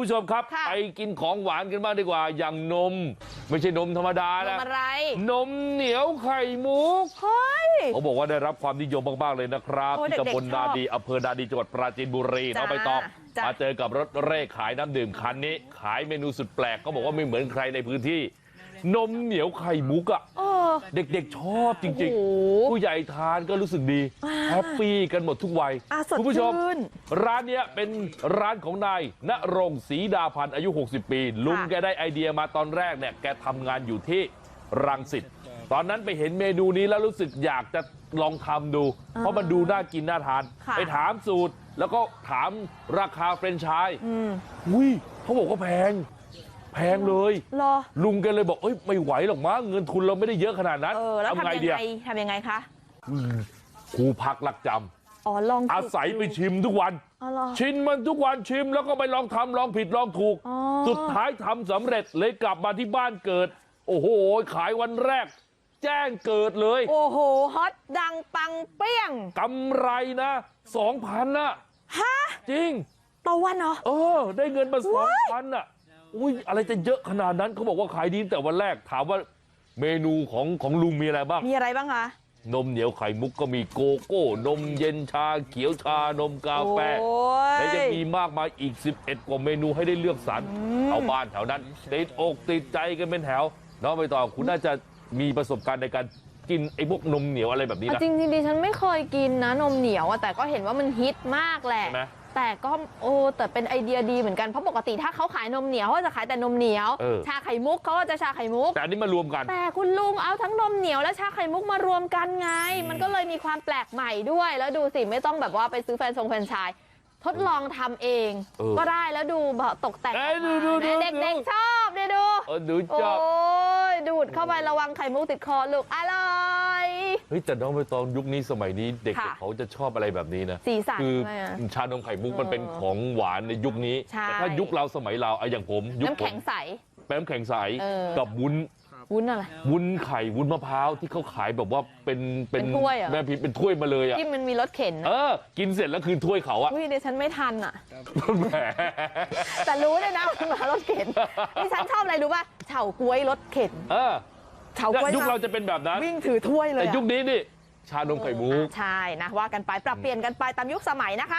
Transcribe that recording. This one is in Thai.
ผู้ชมครับค่ะไปกินของหวานกันบ้างดีกว่าอย่างนมไม่ใช่นมธรรมดานนะมอะไรนมเหนียวไข่มุกเฮ้ยเขาบอกว่าได้รับความนิยมมากๆเลยนะครับโอ้ที่เด็กๆตำบลชอบนาดีอำเภอนาดีจังหวัดปราจีนบุรีจ้าน้องใบตองจ้ามมาเจอกับรถเร่ขายน้ำดื่มคันนี้ ขายเมนูสุดแปลกเขาบอกว่าไม่เหมือนใครในพื้นที่ นมเหนียวไข่มุกอะ เออเด็กๆชอบจริงโอ้โหๆผู้ใหญ่ทานก็รู้สึกดีอ่าแฮปปี้กันหมดทุกวัยอะสดคุณผู้ชมชื่นร้านเนี้ยเป็นร้านของนายณรงค์ศรีดาพันธ์อายุ60ปีลุงค่ะแกได้ไอเดียมาตอนแรกเนี่ยแกทำงานอยู่ที่รังสิตตอนนั้นไปเห็นเมนูนี้แล้วรู้สึกอยากจะลองทำดู เพราะมันดูน่ากินน่าทานค่ะไปถามสูตรแล้วก็ถามราคาเฟรนไชส์อืมอุ้ยเขาบอกว่าแพง แพงเลยรอลุงแกเลยบอกเอ้ยไม่ไหวหรอกมั้งเงินทุนเราไม่ได้เยอะขนาดนั้นเออแล้วทำไงทำยังเดียไงทำยังไงคะครูพักรักจำอ๋อลองอาศัยไปชิมทุกวันอ๋อเหรอชิมมันทุกวันชิมแล้วก็ไปลองทำลองผิดลองถูกอ๋อสุดท้ายทำสำเร็จเลยกลับมาที่บ้านเกิด โอ้โหขายวันแรก แจ้งเกิดเลย โอ้โหฮอตดังปังเปี้ยงกำไรนะสองพันนะฮะจริงต่อวันเหรอเออ ได้เงินมาสองพันอะ อุ้ยอะไรจะเยอะขนาดนั้นเขาบอกว่าขายดีตั้งแต่วันแรกถามว่าเมนูของของลุงมีอะไรบ้างมีอะไรบ้างคะนมเหนียวไข่มุกก็มีโกโก้นมเย็นชาเขียวชานมกาแฟโอ้ยและยังมีมากมายอีก11กว่าเมนูให้ได้เลือกสรรเอาบ้านแถวนั้นติดอกติดใจกันเป็นแถวน้องไปต่อคุณน่าจะมีประสบการณ์ในการกินไอ้พวกนมเหนียวอะไรแบบนี้เอานะจริงๆดิฉันไม่เคยกินนะนมเหนียวอะแต่ก็เห็นว่ามันฮิตมากแหละใช่ไหม แต่ก็โอ้แต่เป็นไอเดียดีเหมือนกันเพราะปกติถ้าเขาขายนมเหนียวเขาจะขายแต่นมเหนียวเออชาไข่มุกเขาก็จะชาไข่มุกแต่อันนี้มารวมกัน แต่คุณลุงเอาทั้งนมเหนียวและชาไข่มุกมารวมกันไง มันก็เลยมีความแปลกใหม่ด้วย แล้วดูสิไม่ต้องแบบว่าไปซื้อแฟรนชงแฟรนไชายทดลองทำเองเออก็ได้แล้วดูแบบตกแต่งเอ้ยดูดูดูเด็กๆชอบเนี่ยดูเออดูโอ้จับยดูดเข้าไประวังไข่มุกติดคอลูกอร่อย เฮ้ยแต่น้องไปตองยุคนี้สมัยนี้เด็กค่ะๆเขาจะชอบอะไรแบบนี้นะสีสันคือด้วยอะชานมไข่มุกมันเออเป็นของหวานในยุคนี้ใช่แต่ถ้ายุคเราสมัยเราไอ้อย่างผมยุคน้ำผแข็มงใสแป้มแข็งใสเออกับวุ้นวุ้นอะไรวุ้นไข่วุ้นมะพร้าวที่เขาขายแบบว่าเป็นเป็นถ้วยเหรอแม่พิมพ์เป็นถ้วยมาเลยอะที่มันมีรถเข็นเออกินเสร็จแล้วคืนถ้วยเขาอะอุ้ยเดี๋ยวฉันไม่ทันอะแหมแต่รู้เลยนะมันมารถเข็นดิฉันชอบอะไรรู้ป่ะเฉาก๊วยรถเข็นเออ เฉาก๊วยยุคมาเราจะเป็นแบบนั้นวิ่งถือถ้วยเลยแต่อะยุคนี้นี่ชานมไข่มุกใช่นะว่ากันไปปรับเปลี่ยนกันไปตามยุคสมัยนะคะ